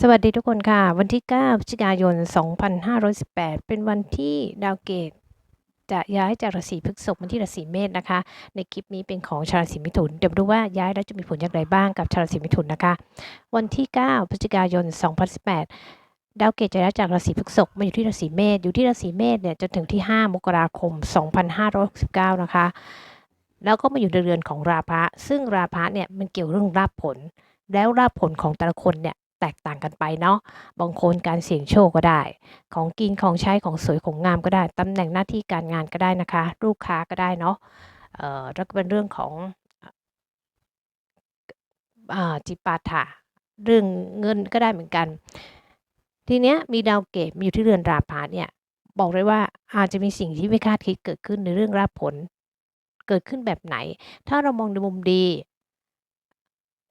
สวัสดีทุกคนค่ะ วันที่ 9พฤศจิกายน 2518 เป็นวันที่ดาวเกตจะย้ายจากราศีพฤษภมาที่ราศีเมษนะคะ ในคลิปนี้เป็นของชาวราศีมิถุน เดี๋ยวมาดูว่าย้ายแล้วจะมีผลอย่างไรบ้างกับชาวราศีมิถุนนะคะ วันที่ 9พฤศจิกายน 2018 ดาวเกตจะย้ายจากราศีพฤษภมาอยู่ที่ราศีเมษ อยู่ที่ราศีเมษเนี่ยจนถึงที่ 5 มกราคม 2569 นะคะ แล้วก็มาอยู่ในเรือนของราพะ ซึ่งราพะเนี่ยมันเกี่ยวเรื่องราบผล แล้วราบผลของแต่ละคนเนี่ย แตกต่างกันไปเนาะ บางคนการเสี่ยงโชคก็ได้ ของกินของใช้ของสวยของงามก็ได้ ตำแหน่งหน้าที่การงานก็ได้นะคะ ลูกค้าก็ได้เนาะเอ่อแล้วก็เป็นเรื่องของอจิปาถะเรื่องเงินก็ได้เหมือนกัน ทีเนี้ยมีดาวเกตมีอยู่ที่เรือนราพาเนี่ยบอกเลยว่าอาจจะมีสิ่งที่ไม่คาดคิดเกิดขึ้นในเรื่องราบผล เกิดขึ้นแบบไหน ถ้าเรามองในมุมดี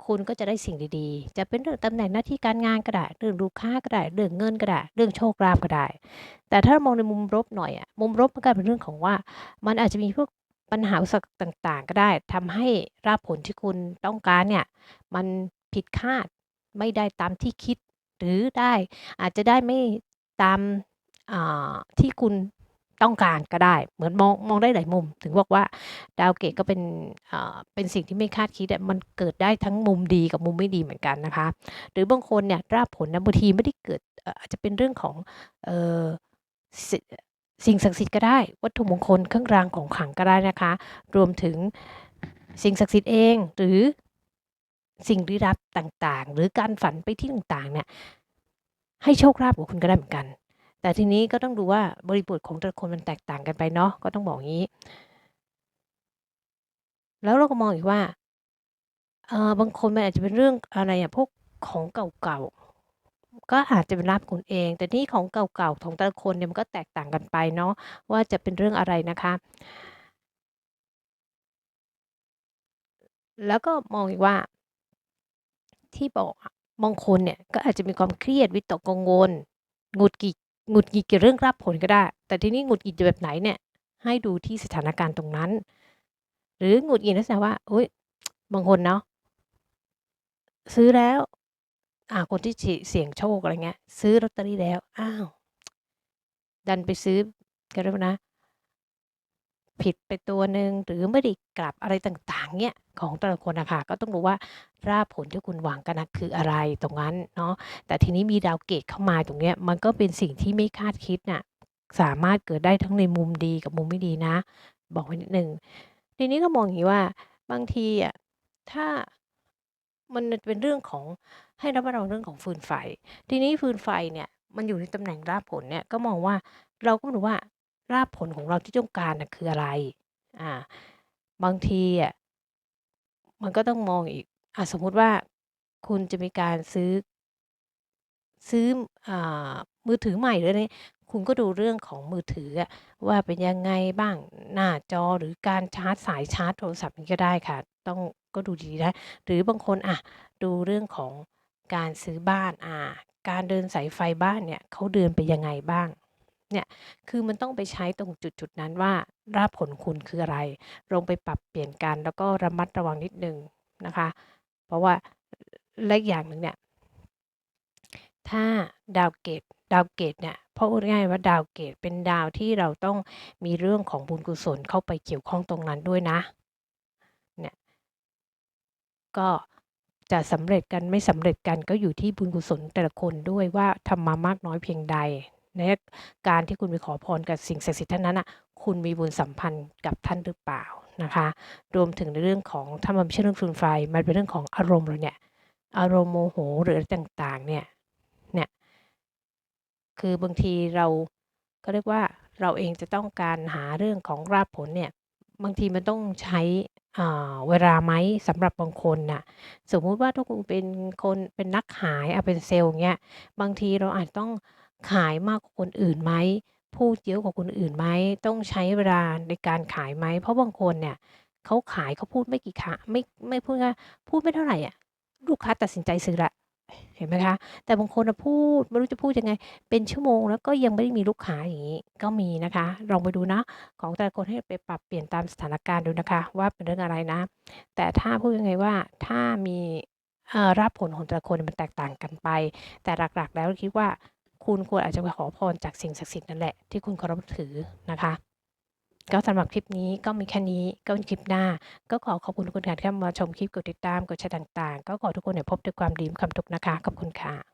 คุณก็จะได้สิ่งดีๆ จะเป็นเรื่องตำแหน่งหน้าที่การงานก็ได้เรื่องลูกค้าก็ได้เรื่องเงินก็ได้เรื่องโชคลาภก็ได้ แต่ถ้ามองในมุมลบหน่อยอะมุมลบมันก็เป็นเรื่องของว่า มันอาจจะมีพวกปัญหาอุปสรรคต่างๆ ก็ได้ทำให้ราบผลที่คุณต้องการเนี่ยมันผิดคาดไม่ได้ตามที่คิด หรือได้อาจจะได้ไม่ตามที่คุณ ต้องการก็ได้ เหมือนมองมองได้หลายมุม ถึงบอกว่าดาวเกตก็เป็นอ่าเป็นสิ่งที่ไม่คาดคิดมันเกิดได้ทั้งมุมดีกับมุมไม่ดีเหมือนกันนะคะ หรือบางคนเนี่ยราบผลนะบางทีไม่ได้เกิดอาจจะเป็นเรื่องของเออสิสิ่งศักดิ์สิทธิ์ก็ได้ วัตถุมงคลเครื่องรางของขลังก็ได้นะคะ รวมถึงสิ่งศักดิ์สิทธิ์เองหรือสิ่งลี้ลับต่างๆ หรือการฝันไปที่ต่างๆเนี่ยให้โชคลาภกับคุณก็ได้เหมือนกัน แต่ทีนี้ก็ต้องดูว่าบริบทของแต่ละคนมันแตกต่างกันไปเนาะก็ต้องบอกงี้ แล้วเราก็มองอีกว่าเออบางคนมันอาจจะเป็นเรื่องอะไรอะพวกของเก่าๆก็อาจจะเป็นลาภคุณเอง แต่นี่ของเก่าๆของแต่ละคนเนี่ยมันก็แตกต่างกันไปเนาะว่าจะเป็นเรื่องอะไรนะคะ แล้วก็มองอีกว่า ที่บอกอะบางคนเนี่ยก็อาจจะมีความเครียดวิตกกังวลหงุดหงิด หงุดหงิดเกี่ยวเรื่องรับผลก็ได้ แต่ที่นี้หงุดหงิดแบบไหนเนี่ย ให้ดูที่สถานการณ์ตรงนั้น หรือหงุดหงิดลักษณะว่าอุ๊ยบางคนเนาะซื้อแล้ว อ่าคนที่เสี่ยงโชคอะไรเงี้ย ซื้อลอตเตอรี่แล้ว อ้าว ดันไปซื้อเขาเรียกว่านะ ผิดไปตัวหนึ่งหรือไม่ได้กลับอะไรต่างๆเนี่ยของแต่ละคนนะคะก็ต้องดูว่าราบผลที่คุณหวังกันนะคืออะไรตรงนั้นเนาะแต่ทีนี้มีดาวเกตเข้ามาตรงเนี้ยมันก็เป็นสิ่งที่ไม่คาดคิดน่ะสามารถเกิดได้ทั้งในมุมดีกับมุมไม่ดีนะ บอกไว้นิดหนึ่งทีนี้ก็มองอย่างงี้ว่าบางทีอะถ้ามันเป็นเรื่องของให้ระมัดระวังเรื่องของฟืนไฟ ทีนี้ฟืนไฟเนี่ยมันอยู่ในตำแหน่งราบผลเนี่ยก็มองว่าเราก็มาดูว่า ราบผลของเราที่ต้องการน่ะคืออะไร?อ่า บางทีอะมันก็ต้องมองอีกอ่าสมมุติว่าคุณจะมีการซื้อ ซื้ออ่ามือถือใหม่หรืออะไรงี้คุณก็ดูเรื่องของมือถืออะว่าเป็นยังไงบ้างหน้าจอหรือการชาร์จสายชาร์จโทรศัพท์งี้ก็ได้ค่ะ ต้องก็ดูดีๆนะหรือบางคนอะดูเรื่องของการซื้อบ้านอ่าการเดินสายไฟบ้านเนี่ยเขาเดินไปยังไงบ้าง? เนี่ยคือมันต้องไปใช้ตรงจุดๆนั้นว่า ราบผลคุณคืออะไร?ลงไปปรับเปลี่ยนกัน แล้วก็ระมัดระวังนิดนึงนะคะ เพราะว่าและอีกอย่างหนึ่งเนี่ยถ้าดาวเกตดาวเกตเนี่ยเพราะพูดง่ายว่าดาวเกตเป็นดาวที่เราต้องมีเรื่องของบุญกุศลเข้าไปเกี่ยวข้องตรงนั้นด้วยนะเนี่ยก็จะสำเร็จกันไม่สำเร็จกันก็อยู่ที่บุญกุศลแต่ละคนด้วยว่าทำมามากน้อยเพียงใด และการที่คุณไปขอพรกับสิ่งศักดิ์สิทธิ์ท่านนั้นน่ะคุณมีบุญสัมพันธ์กับท่านหรือเปล่านะคะรวมถึงในเรื่องของถ้ามันไม่ใช่เรื่องฟืนไฟมันเป็นเรื่องของอารมณ์เราเนี่ยอารมณ์โมโหหรืออะไรต่างๆเนี่ยเนี่ยคือบางทีเราเขาเรียกว่าเราเองจะต้องการหาเรื่องของราบผลเนี่ยบางทีมันต้องใช้เวลาไหม?สำหรับบางคนน่ะสมมุติว่าถ้าคุณเป็นคนเป็นนักขายอะเป็นเซลส์อย่างเงี้ยบางทีเราอาจต้อง ขายมากกว่าคนอื่นไหม?พูดเยอะกว่าคนอื่นไหม?ต้องใช้เวลาในการขายไหม?เพราะบางคนเนี่ย เขาขายเขาพูดไม่กี่ครั้งไม่ ไม่พูดง่ายพูดไม่เท่าไรอะ ลูกค้าตัดสินใจซื้อแล้ว เห็นไหมคะ?แต่บางคนน่ะพูด ไม่รู้จะพูดยังไง เป็นชั่วโมง แล้วก็ยังไม่ได้มีลูกค้า อย่างงี้ ก็มีนะคะ ลองไปดูนะ ของแต่ละคนให้ไปปรับเปลี่ยนตามสถานการณ์ดูนะคะว่า เป็นเรื่องอะไรนะ แต่ถ้าพูดยังไงว่า ถ้ามี เอ่อ รับผลของแต่ละคนมันแตกต่างกันไป แต่หลัก ๆ แล้วคิดว่า คุณควรอาจจะไปขอพรจากสิ่งศักดิ์สิทธิ์นั่นแหละที่คุณเคารพถือนะคะ ก็สำหรับคลิปนี้ก็มีแค่นี้ก็คลิปหน้า ก็ขอขอบคุณทุกคนที่เข้ามาชมคลิปกดติดตามกดแชร์ต่างๆ ก็ขอทุกคนเนี่ยพบด้วยความดีมความทุกนะคะขอบคุณค่ะ